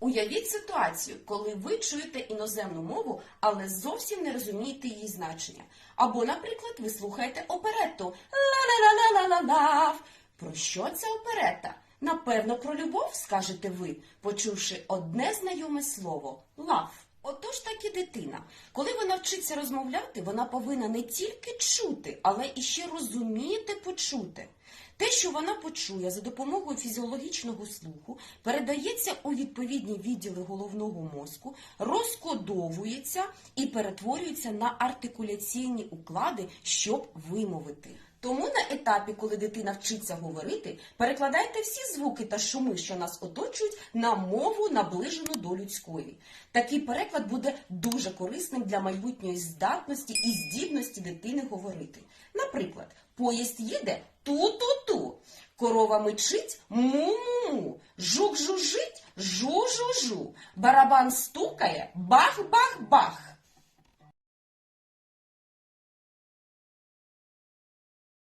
Уявіть ситуацію, коли ви чуєте іноземну мову, але зовсім не розумієте її значення. Або, наприклад, ви слухаєте оперетту ла-ла-ла-ла-ла-ла. Про що ця оперета? Напевно, про любов, скажете ви, почувши одне знайоме слово лав. Отож так і дитина. Коли вона вчиться розмовляти, вона повинна не тільки чути, але і ще розуміти почути. Те, що вона почує за допомогою фізіологічного слуху, передається у відповідні відділи головного мозку, розкодовується і перетворюється на артикуляційні уклади, щоб вимовити. Тому етапі, коли дитина вчиться говорити, перекладайте всі звуки та шуми, що нас оточують, на мову, наближену до людської. Такий переклад буде дуже корисним для майбутньої здатності і здібності дитини говорити. Наприклад, поїзд їде ту-ту-ту, корова мичить му-му-му, жук жужить жу-жу-жу, барабан стукає бах-бах-бах.